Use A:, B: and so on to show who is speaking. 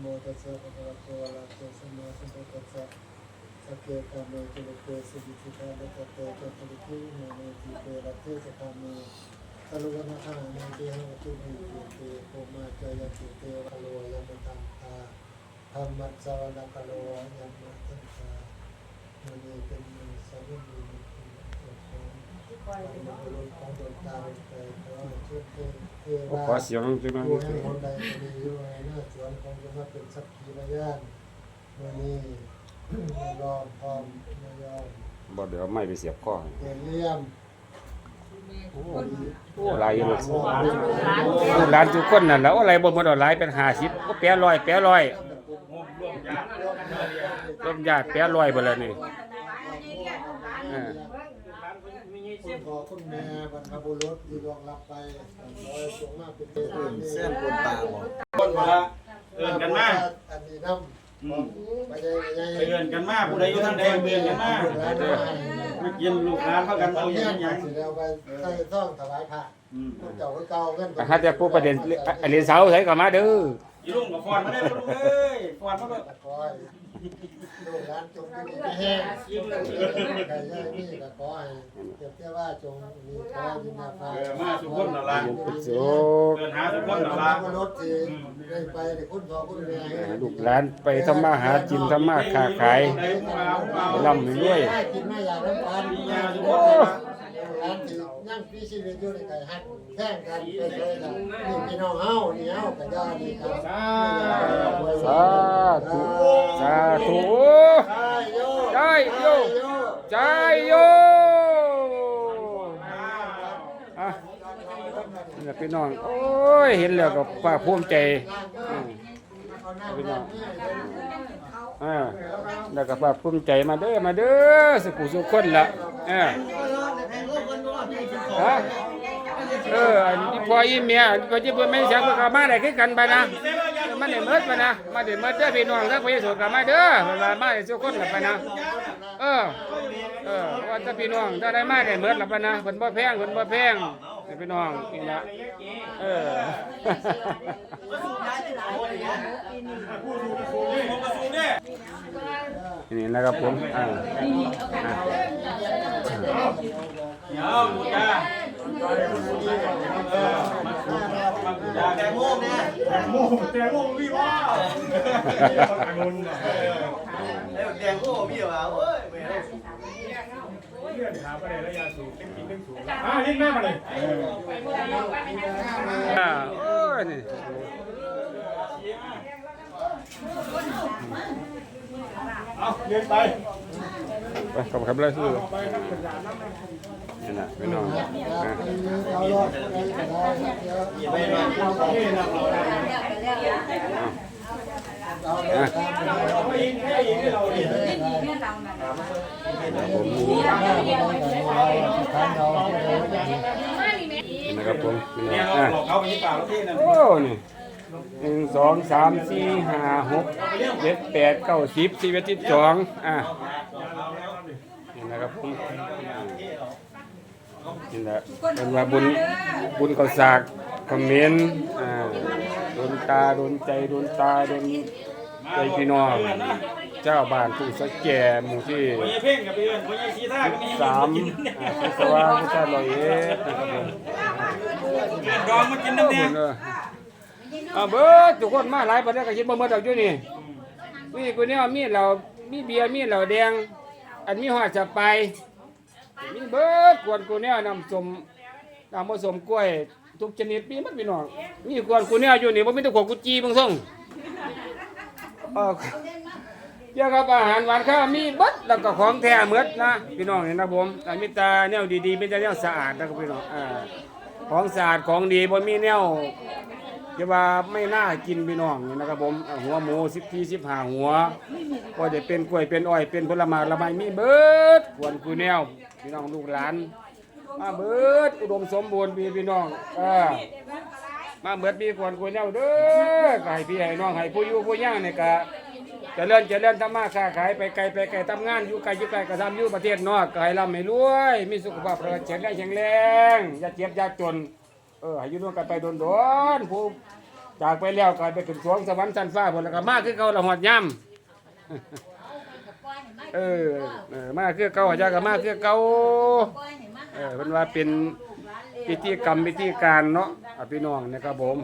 A: โมตัสสะภะคะวะโตอะระหะโตสัมาสัมพุทธัสสะสัพเพกามุตุเตสิกิสิกาลตเตจัตุริกิโมเนติเตระเตสะกามุตะลุวะนะหาเนติหะตุมิตุเตโกมาจายตุเตวะโลยะมะตัมตาธรรมัสสวะนะกะโลยะมะตัมตาเนเป็นมือสัมมิมุนิของของของดวงตา ขอเสี
B: ยงจังหน่อย
A: ผู้ให้คนใดก็ดีอยู่ในหน้าสวนคงจะมาเป็นสักขีพยานวันนี้รอมพร้อมไม่ยอม
B: บ่เดี๋ยวไม่ไปเสียบข้อให้
A: เกลี่ยม
B: โอ้หลายอยู่เลยลูกหลานทุกคนนั่นแหล้วอะไรบ่หมดเอาหลายเป็น50บ่แปรร้อยแปรร้อย ร่วมญาแปรร้อยเบิดแล้วนี่เออ
A: คุณพ่อคุณแม่บรรพบุรุษที่ล่วงลับไปขอให้ทรงมาเป็นเทพ
C: เส้นคนตาบอก
D: คนมาละเอินกันมา
A: อันนี้น้ำไป
D: เอินกันมาผู้ใดอยู่ทางใดเอินกันมามากินลูกหลานพากันเอาห
A: ยั
D: ยังยัง
A: สิแล้วไปใส่ซ่องถวายพระ
D: อืม
A: เจ้าเก่าเงิน
B: แต่ถ้าจะพูดประเด็นอันนี้เสาใส่ก็มาเด้อ
D: อีลุงกับฟอนมาได้อลูกเอ้ยฟอนมาเลย
A: ตะกอย ลูกหลานจงมีไม่แห้งไก่ย่างนี่ตะกอยเก็บเจ้าว่าจงมีขอยินนาฟ้า
D: เออมาสุกคนนั่นล่
B: เป็นโศก
D: เอินหาสุกคน
A: เรา
D: นั่น
A: ลา
D: ล่ะ
A: บรถที่ได้ไปได้คุณพ่อคุณแม่
B: อ่าลูกหลานไปทำมาหากินทำมาค้าขาย
D: ในผู้มาผู้มา
B: ร่ำรวย
A: ได้กินไม่อยากน้ำตาล
D: มี
A: มี
D: ยาน
A: คน
D: นั่นล่ะ
A: ร้านที่ ยังพี่ชีวิตอยู่ในไก่ฮักแข่งกันไปเลยนะนี่พี่น้องเฮานี่เฮากับญาติกัน
B: สาธุสาธุ
A: ใช่โย
B: ใจโยอะนี่พี่น้องโอ้ยเห็นแล้วก็ภาคภูมิใจพี่น้องอ่าแล้วก็ภาคภูมิใจมาเด้อมาเด้อสุขุสุขคนละเออ ฮะเอออันนี้พออีเมียที่พอที่เพิ่นไม่ใช่เพิ่นก็มาได้คือกันไปนะมาได้เมิดไปนะมาได้เมิดเด้อพี่น้องเด้อพระเยซูก็มาเด้อเพิ่นว่ามาได้สุขคนละไปนะเออเออว่าถ้าพี่น้องถ้าได้มาได้เมิดละไปนะเพิ่นบ่แพงเพิ่นบ่แพงพี่น้องนี่ละเออนี่นะครับผมอ่า อ่า
D: เดี๋ยวลูกจ้าเออมามากูจ้าแตงโมเนี่ยแตงโมแตงโมพี่ว่าแตงโม
C: แล้วแดงโอ้พี่ว่าเว้ยไม่ได้
D: เลื่อนหาปเด็นระยะสูงเป็นกินเป็นสูงอ่าลิ้นแม่มาเลย
B: โอ้ยนี่
D: เอาเดินไป
B: ไปขอบคุณเลยสู้นี่นะพี่น้องอ่า
A: เอารอดไปก็ได้เดี๋ยว
C: ไม่มา
A: เอารอดเอารอดตามไปเอา
D: ไม่ยิงไม่ยิงให้เราดิ
B: ผมนี่นะครับผมพี่น้
D: เนี่ย
B: อง
D: เรา
B: อ่า
D: หลอกเขาไปที่ป่าประเทศนั่น
B: โอ้นี่หนึ่งสองสามสี่ห้าหกเจ็ดแปดเก้าสิบสิบเอ็ดสิบสองอ่า นะครับผมนี่แหละเป็นว่าบุญบุญเขาสากคอมเมนต์อ่าโดนตาโดนใจโดนตาโดนใจพี่น้องเจ้าบ้านผู้สักแก่หมู่ที่
D: พญาเพ่งกับเพื่อนพญาชีท่าก็มี
B: สามอ่าพิศวาพุทธลอยเอ็ดนะครับผม
D: ดองมากินน้ำเนี่ย
B: เออเอาเบิดทุกคนมาหลายประเทศก็คิดบ่หมดดอกอยู่นี่มีกูเนี่ยมีเหล้ามีเบียร์มีเหล้าแดง อันมีหอดจะไปมีเบิดกวนกูเนี่ยนำสมนำผสมกล้วย ทุกชนิดมีหมดพี่น้องมีกวนกูเนี่ยอยู่นี่บ่มีแต่ขวกุจีเบิ่งส่งเออเกี่ยวกับอาหารหวานข้าวมีเบิดแล้วก็ของแท้หมดนะพี่น้องนี่นะผมแต่มีแตาแนวดีๆมีแต่แนวสะอาดนะครับพี่น้องอ่าของสะอาดของดีบ่มีแนว จะว่าไม่น่ากินพี่น้องนี่นะครับผมเอาหัวหมูสิบทีสิบห้าหัวก็จะเป็นกล้วยเป็นอ้อยเป็นผลไม้ละไม้มีเบิดควนคุยแนวพี่น้องลูกหลาน มาเบิดอุดมสมบูรณ์พี่พี่น้องเออมาเบิดมีควนคุยแนวเด้อก็ให้พี่ให้น้องให้ผู้อยู่ผู้ย่างเนี่ยก็เจริญเจริญทำมาค้าขายไปไกลไปไกลทำงานอยู่ไกลอยู่ไกลก็ทำอยู่ประเทศนอกก็ให้ร่ำให้รวยมีสุขภาพร่างกายแข็งแรงแข็งแรงอย่าเจ็บอย่าจน ออให้อยู่ร่วมกันไปโดนโดนผู้จากไปแล้วก็ไปถึงสวงสวรรค์ชั้นฟ้าพุ่นแล้วก็มาคือเก่าละหอดย่ำเออเออมาคือเก่าอาจารย์ก็มาคือเก่าเออเพิ่นว่าเป็นพิธีกรรมพิธีการเนาะอะพี่น้องนะครับผม